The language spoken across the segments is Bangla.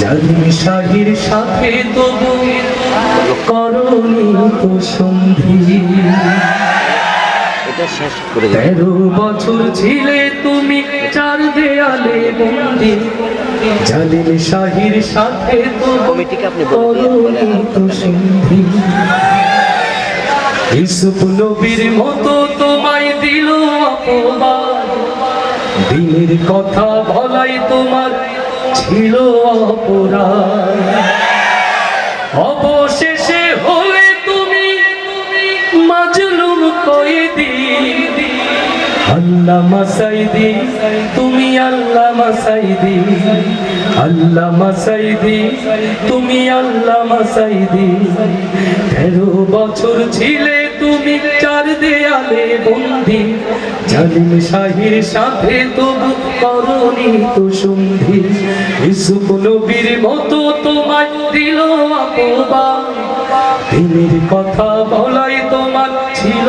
জালিম শাহির সাথে তবু করণী তো সন্ধি। এটা শেষ করে তেরো বছর ছিলে তুমি চার দেয়ালে বন্দি। জালিম শাহির সাথে তবু কমিটিকে আপনি করণী তো সন্ধি। ইসুফ নবীর মতো তোমায় দিল অপমান দিনের কথা বলাই তোমার ছিল অপরাধ। অবশেষে হলে তুমি মাজলুম কয়েদি। আল্লাহ মাসাইদি তুমি আল্লাহ মাসাইদি আল্লাহ মাসাইদি তুমি আল্লাহ মাসাইদি তেরো বছর ছিলে তুমি চার দেয়ালে বন্দি। জালিম শাহির সাথে তবু করণী তো সন্ধি। ইসুফ নবীর মতো তোমায় দিল অপবাদ। দিনের কথা বলাই তোমার ছিল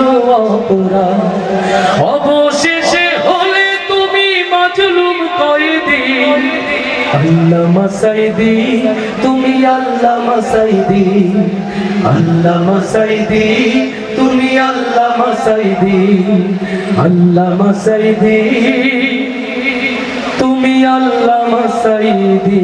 অপরাধ। অবশেষে হলে তুমি মাজলুম কয়েদি আল্লাহ মাসাইদি তুমি আল্লাহ মাসাইদি আল্লাহ মাসাইদি তুমি আল্লাহ আল্লামা মাসাইদি তুমি আল্লামা মাসাইদি